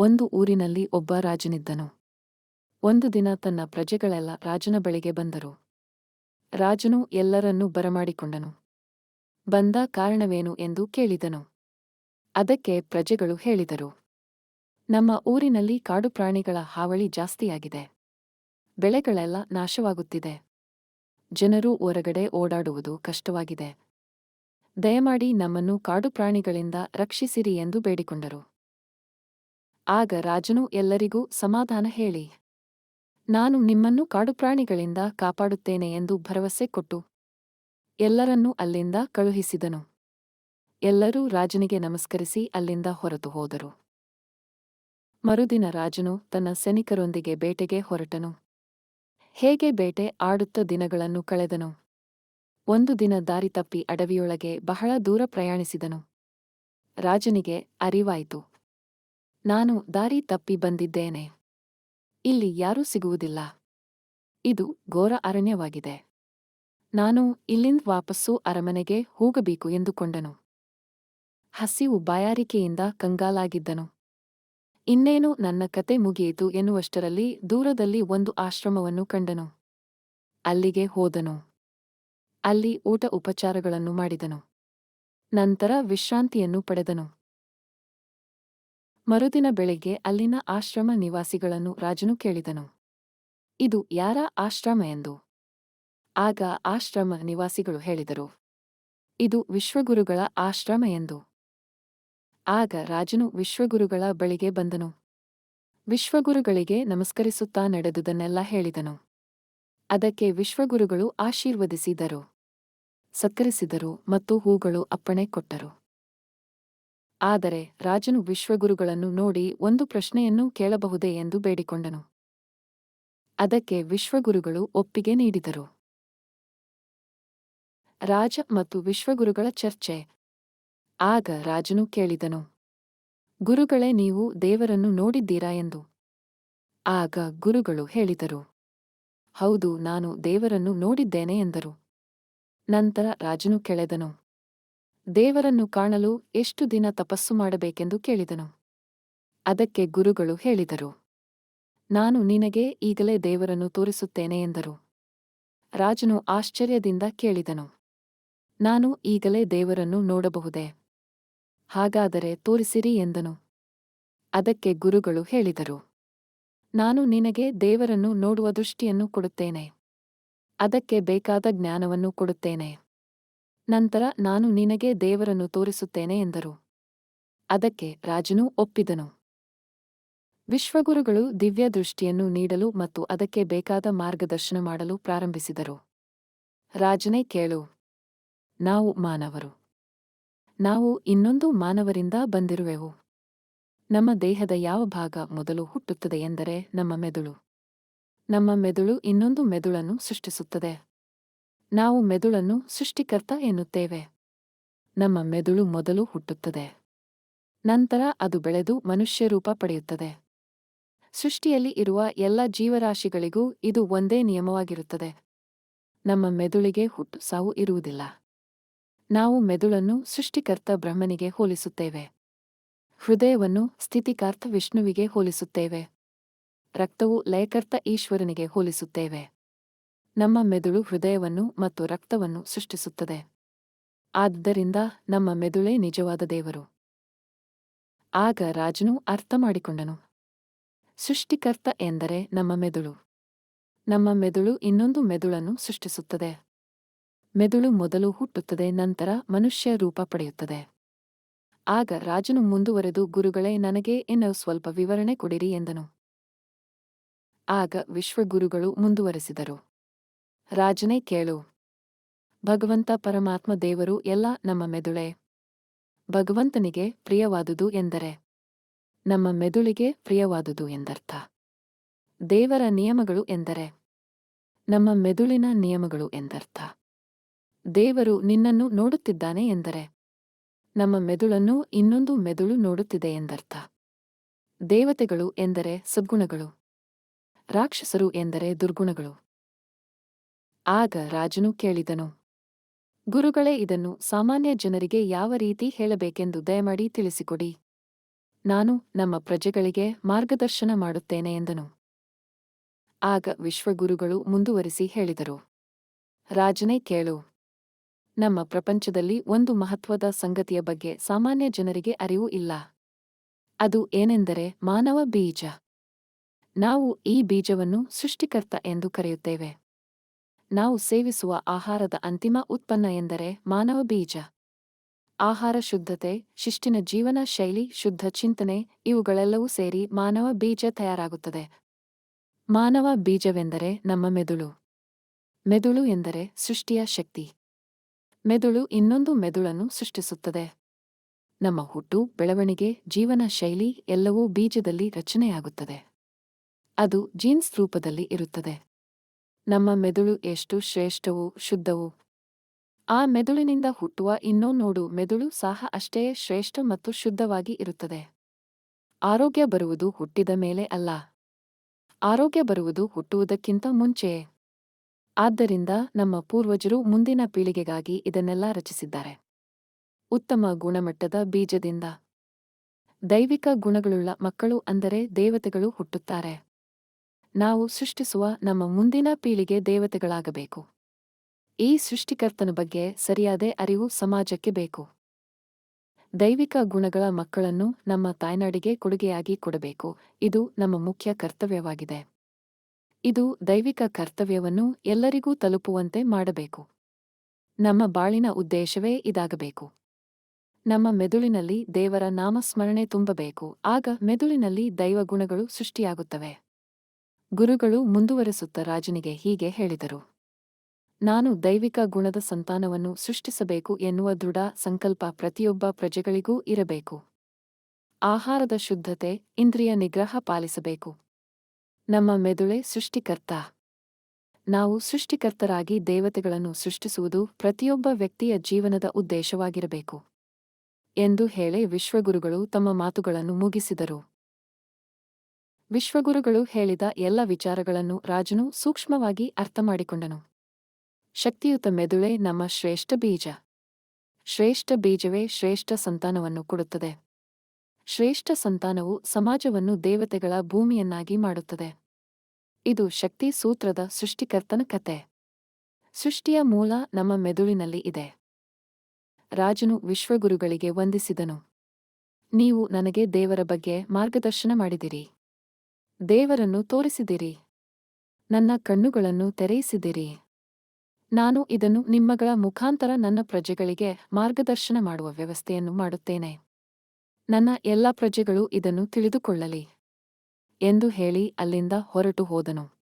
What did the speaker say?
ಒಂದು ಊರಿನಲ್ಲಿ ಒಬ್ಬ ರಾಜನಿದ್ದನು. ಒಂದು ದಿನ ತನ್ನ ಪ್ರಜೆಗಳೆಲ್ಲ ರಾಜನ ಬಳಿಗೆ ಬಂದರು. ರಾಜನು ಎಲ್ಲರನ್ನೂ ಬರಮಾಡಿಕೊಂಡನು. ಬಂದ ಕಾರಣವೇನು ಎಂದು ಕೇಳಿದನು. ಅದಕ್ಕೆ ಪ್ರಜೆಗಳು ಹೇಳಿದರು. ನಮ್ಮ ಊರಿನಲ್ಲಿ ಕಾಡುಪ್ರಾಣಿಗಳ ಹಾವಳಿ ಜಾಸ್ತಿಯಾಗಿದೆ. ಬೆಳೆಗಳೆಲ್ಲ ನಾಶವಾಗುತ್ತಿದೆ. ಜನರು ಹೊರಗಡೆ ಓಡಾಡುವುದು ಕಷ್ಟವಾಗಿದೆ. ದಯಮಾಡಿ ನಮ್ಮನ್ನು ಕಾಡುಪ್ರಾಣಿಗಳಿಂದ ರಕ್ಷಿಸಿರಿ ಎಂದು ಬೇಡಿಕೊಂಡರು. ಆಗ ರಾಜನು ಎಲ್ಲರಿಗೂ ಸಮಾಧಾನ ಹೇಳಿ, ನಾನು ನಿಮ್ಮನ್ನು ಕಾಡುಪ್ರಾಣಿಗಳಿಂದ ಕಾಪಾಡುತ್ತೇನೆ ಎಂದು ಭರವಸೆ ಕೊಟ್ಟು ಎಲ್ಲರನ್ನೂ ಅಲ್ಲಿಂದ ಕಳುಹಿಸಿದನು. ಎಲ್ಲರೂ ರಾಜನಿಗೆ ನಮಸ್ಕರಿಸಿ ಅಲ್ಲಿಂದ ಹೊರತು ಹೋದರು. ಮರುದಿನ ರಾಜನು ತನ್ನ ಸೈನಿಕರೊಂದಿಗೆ ಬೇಟೆಗೆ ಹೊರಟನು. ಹೇಗೆ ಬೇಟೆ ಆಡುತ್ತ ದಿನಗಳನ್ನು ಕಳೆದನು? ಒಂದು ದಿನ ದಾರಿ ತಪ್ಪಿ ಅಡವಿಯೊಳಗೆ ಬಹಳ ದೂರ ಪ್ರಯಾಣಿಸಿದನು. ರಾಜನಿಗೆ ಅರಿವಾಯಿತು. ನಾನು ದಾರಿ ತಪ್ಪಿ ಬಂದಿದ್ದೇನೆ. ಇಲ್ಲಿ ಯಾರೂ ಸಿಗುವುದಿಲ್ಲ. ಇದು ಘೋರ ಅರಣ್ಯವಾಗಿದೆ. ನಾನು ಇಲ್ಲಿಂದ ವಾಪಸ್ಸು ಅರಮನೆಗೆ ಹೋಗಬೇಕು ಎಂದುಕೊಂಡನು. ಹಸಿವು ಬಾಯಾರಿಕೆಯಿಂದ ಕಂಗಾಲಾಗಿದ್ದನು. ಇನ್ನೇನು ನನ್ನ ಕತೆ ಮುಗಿಯಿತು ಎನ್ನುವಷ್ಟರಲ್ಲಿ ದೂರದಲ್ಲಿ ಒಂದು ಆಶ್ರಮವನ್ನು ಕಂಡನು. ಅಲ್ಲಿಗೆ ಹೋದನು. ಅಲ್ಲಿ ಊಟ ಉಪಚಾರಗಳನ್ನು ಮಾಡಿದನು. ನಂತರ ವಿಶ್ರಾಂತಿಯನ್ನು ಪಡೆದನು. ಮರುದಿನ ಬೆಳಿಗ್ಗೆ ಅಲ್ಲಿನ ಆಶ್ರಮ ನಿವಾಸಿಗಳನ್ನು ರಾಜನು ಕೇಳಿದನು. ಇದು ಯಾರ ಆಶ್ರಮ ಎಂದು? ಆಗ ಆಶ್ರಮ ನಿವಾಸಿಗಳು ಹೇಳಿದರು. ಇದು ವಿಶ್ವಗುರುಗಳ ಆಶ್ರಮ ಎಂದು. ಆಗ ರಾಜನು ವಿಶ್ವಗುರುಗಳ ಬಳಿಗೆ ಬಂದನು. ವಿಶ್ವಗುರುಗಳಿಗೆ ನಮಸ್ಕರಿಸುತ್ತಾ ನಡೆದುದನ್ನೆಲ್ಲ ಹೇಳಿದನು. ಅದಕ್ಕೆ ವಿಶ್ವಗುರುಗಳು ಆಶೀರ್ವದಿಸಿದರು. ಸತ್ಕರಿಸಿದರು ಮತ್ತು ಹೂಗಳು ಅಪ್ಪಣೆ ಕೊಟ್ಟರು. ಆದರೆ ರಾಜನು ವಿಶ್ವಗುರುಗಳನ್ನು ನೋಡಿ ಒಂದು ಪ್ರಶ್ನೆಯನ್ನು ಕೇಳಬಹುದೇ ಎಂದು ಬೇಡಿಕೊಂಡನು. ಅದಕ್ಕೆ ವಿಶ್ವಗುರುಗಳು ಒಪ್ಪಿಗೆ ನೀಡಿದರು. ರಾಜ ಮತ್ತು ವಿಶ್ವಗುರುಗಳ ಚರ್ಚೆ. ಆಗ ರಾಜನು ಕೇಳಿದನು, ಗುರುಗಳೇ ನೀವು ದೇವರನ್ನು ನೋಡಿದ್ದೀರಾ ಎಂದು. ಆಗ ಗುರುಗಳು ಹೇಳಿದರು, ಹೌದು, ನಾನು ದೇವರನ್ನು ನೋಡಿದ್ದೇನೆ ಎಂದರು. ನಂತರ ರಾಜನು ಕೆಳೆದನು ದೇವರನ್ನು ಕಾಣಲು ಎಷ್ಟು ದಿನ ತಪಸ್ಸು ಮಾಡಬೇಕೆಂದು ಕೇಳಿದನು. ಅದಕ್ಕೆ ಗುರುಗಳು ಹೇಳಿದರು, ನಾನು ನಿನಗೆ ಈಗಲೇ ದೇವರನ್ನು ತೋರಿಸುತ್ತೇನೆ ಎಂದರು. ರಾಜನು ಆಶ್ಚರ್ಯದಿಂದ ಕೇಳಿದನು, ನಾನು ಈಗಲೇ ದೇವರನ್ನು ನೋಡಬಹುದೇ? ಹಾಗಾದರೆ ತೋರಿಸಿರಿ ಎಂದನು. ಅದಕ್ಕೆ ಗುರುಗಳು ಹೇಳಿದರು, ನಾನು ನಿನಗೆ ದೇವರನ್ನು ನೋಡುವ ದೃಷ್ಟಿಯನ್ನು ಕೊಡುತ್ತೇನೆ, ಅದಕ್ಕೆ ಬೇಕಾದ ಜ್ಞಾನವನ್ನು ಕೊಡುತ್ತೇನೆ. ನಂತರ ನಾನು ನಿನಗೆ ದೇವರನ್ನು ತೋರಿಸುತ್ತೇನೆ ಎಂದರು. ಅದಕ್ಕೆ ರಾಜನು ಒಪ್ಪಿದನು. ವಿಶ್ವಗುರುಗಳು ದಿವ್ಯ ದೃಷ್ಟಿಯನ್ನು ನೀಡಲು ಮತ್ತು ಅದಕ್ಕೆ ಬೇಕಾದ ಮಾರ್ಗದರ್ಶನ ಮಾಡಲು ಪ್ರಾರಂಭಿಸಿದರು. ರಾಜನೇ ಕೇಳು. ನಾವು ಮಾನವರು. ನಾವು ಇನ್ನೊಂದು ಮಾನವರಿಂದ ಬಂದಿರುವೆವು. ನಮ್ಮ ದೇಹದ ಯಾವ ಭಾಗ ಮೊದಲು ಹುಟ್ಟುತ್ತದೆ ಎಂದರೆ ನಮ್ಮ ಮೆದುಳು. ನಮ್ಮ ಮೆದುಳು ಇನ್ನೊಂದು ಮೆದುಳನ್ನು ಸೃಷ್ಟಿಸುತ್ತದೆ. ನಾವು ಮೆದುಳನ್ನು ಸೃಷ್ಟಿಕರ್ತ ಎನ್ನುತ್ತೇವೆ. ನಮ್ಮ ಮೆದುಳು ಮೊದಲು ಹುಟ್ಟುತ್ತದೆ. ನಂತರ ಅದು ಬೆಳೆದು ಮನುಷ್ಯ ರೂಪ ಪಡೆಯುತ್ತದೆ. ಸೃಷ್ಟಿಯಲ್ಲಿ ಇರುವ ಎಲ್ಲ ಜೀವರಾಶಿಗಳಿಗೂ ಇದು ಒಂದೇ ನಿಯಮವಾಗಿರುತ್ತದೆ. ನಮ್ಮ ಮೆದುಳಿಗೆ ಹುಟ್ಟು ಸಾವು ಇರುವುದಿಲ್ಲ. ನಾವು ಮೆದುಳನ್ನು ಸೃಷ್ಟಿಕರ್ತ ಬ್ರಹ್ಮನಿಗೆ ಹೋಲಿಸುತ್ತೇವೆ. ಹೃದಯವನ್ನು ಸ್ಥಿತಿಕಾರ್ಥ ವಿಷ್ಣುವಿಗೆ ಹೋಲಿಸುತ್ತೇವೆ. ರಕ್ತವು ಲಯಕರ್ತ ಈಶ್ವರನಿಗೆ ಹೋಲಿಸುತ್ತೇವೆ. ನಮ್ಮ ಮೆದುಳು ಹೃದಯವನ್ನು ಮತ್ತು ರಕ್ತವನ್ನು ಸೃಷ್ಟಿಸುತ್ತದೆ. ಆದ್ದರಿಂದ ನಮ್ಮ ಮೆದುಳೇ ನಿಜವಾದ ದೇವರು. ಆಗ ರಾಜನು ಅರ್ಥ ಮಾಡಿಕೊಂಡನು ಸೃಷ್ಟಿಕರ್ತ ಎಂದರೆ ನಮ್ಮ ಮೆದುಳು. ನಮ್ಮ ಮೆದುಳು ಇನ್ನೊಂದು ಮೆದುಳನ್ನು ಸೃಷ್ಟಿಸುತ್ತದೆ. ಮೆದುಳು ಮೊದಲು ಹುಟ್ಟುತ್ತದೆ, ನಂತರ ಮನುಷ್ಯ ರೂಪ ಪಡೆಯುತ್ತದೆ. ಆಗ ರಾಜನು ಮುಂದುವರೆದು, ಗುರುಗಳೇ, ನನಗೆ ಇನ್ನು ಸ್ವಲ್ಪ ವಿವರಣೆ ಕೊಡಿರಿ ಎಂದನು. ಆಗ ವಿಶ್ವಗುರುಗಳು ಮುಂದುವರೆಸಿದರು. ರಾಜನೇ ಕೇಳು. ಭಗವಂತ ಪರಮಾತ್ಮ ದೇವರು ಎಲ್ಲ ನಮ್ಮ ಮೆದುಳೆ. ಭಗವಂತನಿಗೆ ಪ್ರಿಯವಾದುದು ಎಂದರೆ. ನಮ್ಮ ಮೆದುಳಿಗೆ ಪ್ರಿಯವಾದುದು ಎಂದರ್ಥ. ದೇವರ ನಿಯಮಗಳು ಎಂದರೆ. ನಮ್ಮ ಮೆದುಳಿನ ನಿಯಮಗಳು ಎಂದರ್ಥ. ದೇವರು ನಿನ್ನನ್ನು ನೋಡುತ್ತಿದ್ದಾನೆ ಎಂದರೆ. ನಮ್ಮ ಮೆದುಳನ್ನು ಇನ್ನೊಂದು ಮೆದುಳು ನೋಡುತ್ತಿದೆ ಎಂದರ್ಥ. ದೇವತೆಗಳು ಎಂದರೆ ಸದ್ಗುಣಗಳು. ರಾಕ್ಷಸರು ಎಂದರೆ ದುರ್ಗುಣಗಳು. ಆಗ ರಾಜನು ಕೇಳಿದನು, ಗುರುಗಳೇ, ಇದನ್ನು ಸಾಮಾನ್ಯ ಜನರಿಗೆ ಯಾವ ರೀತಿ ಹೇಳಬೇಕೆಂದು ದಯಮಾಡಿ ತಿಳಿಸಿಕೊಡಿ. ನಾನು ನಮ್ಮ ಪ್ರಜೆಗಳಿಗೆ ಮಾರ್ಗದರ್ಶನ ಮಾಡುತ್ತೇನೆ, ಎಂದನು. ಆಗ ವಿಶ್ವಗುರುಗಳು ಮುಂದುವರಿಸಿ ಹೇಳಿದರು, ರಾಜನೇ, ಕೇಳು. ನಮ್ಮ ಪ್ರಪಂಚದಲ್ಲಿ ಒಂದು ಮಹತ್ವದ ಸಂಗತಿಯ ಬಗ್ಗೆ ಸಾಮಾನ್ಯ ಜನರಿಗೆ ಅರಿವು ಇಲ್ಲ. ಅದು ಏನೆಂದರೆ ಮಾನವ ಬೀಜ. ನಾವು ಈ ಬೀಜವನ್ನು ಸೃಷ್ಟಿಕರ್ತ ಎಂದು ಕರೆಯುತ್ತೇವೆ. ನಾವು ಸೇವಿಸುವ ಆಹಾರದ ಅಂತಿಮ ಉತ್ಪನ್ನ ಎಂದರೆ ಮಾನವ ಬೀಜ. ಆಹಾರ ಶುದ್ಧತೆ ಶಿಷ್ಟಿನ ಜೀವನ ಶೈಲಿ, ಶುದ್ಧ ಚಿಂತನೆ, ಇವುಗಳೆಲ್ಲವೂ ಸೇರಿ ಮಾನವ ಬೀಜ ತಯಾರಾಗುತ್ತದೆ. ಮಾನವ ಬೀಜವೆಂದರೆ ನಮ್ಮ ಮೆದುಳು. ಮೆದುಳು ಎಂದರೆ ಸೃಷ್ಟಿಯ ಶಕ್ತಿ. ಮೆದುಳು ಇನ್ನೊಂದು ಮೆದುಳನ್ನು ಸೃಷ್ಟಿಸುತ್ತದೆ. ನಮ್ಮ ಹುಟ್ಟು, ಬೆಳವಣಿಗೆ, ಜೀವನ ಶೈಲಿ ಎಲ್ಲವೂ ಬೀಜದಲ್ಲಿ ರಚನೆಯಾಗುತ್ತದೆ. ಅದು ಜೀನ್ಸ್ ರೂಪದಲ್ಲಿ ಇರುತ್ತದೆ. ನಮ್ಮ ಮೆದುಳು ಎಷ್ಟು ಶ್ರೇಷ್ಠವೂ, ಶುದ್ಧವು. ಆ ಮೆದುಳಿನಿಂದ ಹುಟ್ಟುವ ಇನ್ನೂ ನೋಡು, ಮೆದುಳು ಸಹ ಅಷ್ಟೇ ಶ್ರೇಷ್ಠ ಮತ್ತು ಶುದ್ಧವಾಗಿ ಇರುತ್ತದೆ. ಆರೋಗ್ಯ ಬರುವುದು ಹುಟ್ಟಿದ ಮೇಲೆ ಅಲ್ಲ. ಆರೋಗ್ಯ ಬರುವುದು ಹುಟ್ಟುವುದಕ್ಕಿಂತ ಮುಂಚೆಯೇ. ಆದ್ದರಿಂದ ನಮ್ಮ ಪೂರ್ವಜರು ಮುಂದಿನ ಪೀಳಿಗೆಗಾಗಿ ಇದನ್ನೆಲ್ಲ ರಚಿಸಿದ್ದಾರೆ. ಉತ್ತಮ ಗುಣಮಟ್ಟದ ಬೀಜದಿಂದ. ದೈವಿಕ ಗುಣಗಳುಳ್ಳ ಮಕ್ಕಳು ಅಂದರೆ ದೇವತೆಗಳು ಹುಟ್ಟುತ್ತಾರೆ. ನಾವು ಸೃಷ್ಟಿಸುವ ನಮ್ಮ ಮುಂದಿನ ಪೀಳಿಗೆ ದೇವತೆಗಳಾಗಬೇಕು. ಈ ಸೃಷ್ಟಿಕರ್ತನ ಬಗ್ಗೆ ಸರಿಯಾದ ಅರಿವು ಸಮಾಜಕ್ಕೆ ಬೇಕು. ದೈವಿಕ ಗುಣಗಳ ಮಕ್ಕಳನ್ನು ನಮ್ಮ ತಾಯ್ನಾಡಿಗೆ ಕೊಡುಗೆಯಾಗಿ ಕೊಡಬೇಕು. ಇದು ನಮ್ಮ ಮುಖ್ಯ ಕರ್ತವ್ಯವಾಗಿದೆ. ಇದು ದೈವಿಕ ಕರ್ತವ್ಯವನ್ನು ಎಲ್ಲರಿಗೂ ತಲುಪುವಂತೆ ಮಾಡಬೇಕು. ನಮ್ಮ ಬಾಳಿನ ಉದ್ದೇಶವೇ ಇದಾಗಬೇಕು. ನಮ್ಮ ಮೆದುಳಿನಲ್ಲಿ ದೇವರ ನಾಮಸ್ಮರಣೆ ತುಂಬಬೇಕು. ಆಗ ಮೆದುಳಿನಲ್ಲಿ ದೈವ ಗುಣಗಳು ಸೃಷ್ಟಿಯಾಗುತ್ತವೆ. ಗುರುಗಳು ಮುಂದುವರೆಸುತ್ತ ರಾಜನಿಗೆ ಹೀಗೆ ಹೇಳಿದರು. ನಾನು ದೈವಿಕ ಗುಣದ ಸಂತಾನವನ್ನು ಸೃಷ್ಟಿಸಬೇಕು ಎನ್ನುವ ದೃಢ ಸಂಕಲ್ಪ ಪ್ರತಿಯೊಬ್ಬ ಪ್ರಜೆಗಳಿಗೂ ಇರಬೇಕು. ಆಹಾರದ ಶುದ್ಧತೆ, ಇಂದ್ರಿಯ ನಿಗ್ರಹ ಪಾಲಿಸಬೇಕು. ನಮ್ಮ ಮೆದುಳೆ ಸೃಷ್ಟಿಕರ್ತ. ನಾವು ಸೃಷ್ಟಿಕರ್ತರಾಗಿ ದೇವತೆಗಳನ್ನು ಸೃಷ್ಟಿಸುವುದು ಪ್ರತಿಯೊಬ್ಬ ವ್ಯಕ್ತಿಯ ಜೀವನದ ಉದ್ದೇಶವಾಗಿರಬೇಕು. ಎಂದು ಹೇಳಿ ವಿಶ್ವಗುರುಗಳು ತಮ್ಮ ಮಾತುಗಳನ್ನು ಮುಗಿಸಿದರು. ವಿಶ್ವಗುರುಗಳು ಹೇಳಿದ ಎಲ್ಲ ವಿಚಾರಗಳನ್ನು ರಾಜನು ಸೂಕ್ಷ್ಮವಾಗಿ ಅರ್ಥಮಾಡಿಕೊಂಡನು. ಶಕ್ತಿಯುತ ಮೆದುಳೆ ನಮ್ಮ ಶ್ರೇಷ್ಠ ಬೀಜ. ಶ್ರೇಷ್ಠ ಬೀಜವೇ ಶ್ರೇಷ್ಠ ಸಂತಾನವನ್ನು ಕೊಡುತ್ತದೆ. ಶ್ರೇಷ್ಠ ಸಂತಾನವು ಸಮಾಜವನ್ನು ದೇವತೆಗಳ ಭೂಮಿಯನ್ನಾಗಿ ಮಾಡುತ್ತದೆ. ಇದು ಶಕ್ತಿ ಸೂತ್ರದ ಸೃಷ್ಟಿಕರ್ತನ ಕತೆ. ಸೃಷ್ಟಿಯ ಮೂಲ ನಮ್ಮ ಮೆದುಳಿನಲ್ಲಿ ಇದೆ. ರಾಜನು ವಿಶ್ವಗುರುಗಳಿಗೆ ವಂದಿಸಿದನು. ನೀವು ನನಗೆ ದೇವರ ಬಗ್ಗೆ ಮಾರ್ಗದರ್ಶನ ಮಾಡಿದಿರಿ. ದೇವರನ್ನು ತೋರಿಸಿದಿರಿ. ನನ್ನ ಕಣ್ಣುಗಳನ್ನು ತೆರೆಯಿಸಿದಿರಿ. ನಾನು ಇದನ್ನು ನಿಮ್ಮಗಳ ಮುಖಾಂತರ ನನ್ನ ಪ್ರಜೆಗಳಿಗೆ ಮಾರ್ಗದರ್ಶನ ಮಾಡುವ ವ್ಯವಸ್ಥೆಯನ್ನು ಮಾಡುತ್ತೇನೆ. ನನ್ನ ಎಲ್ಲ ಪ್ರಜೆಗಳು ಇದನ್ನು ತಿಳಿದುಕೊಳ್ಳಲಿ ಎಂದು ಹೇಳಿ ಅಲ್ಲಿಂದ ಹೊರಟು ಹೋದನು.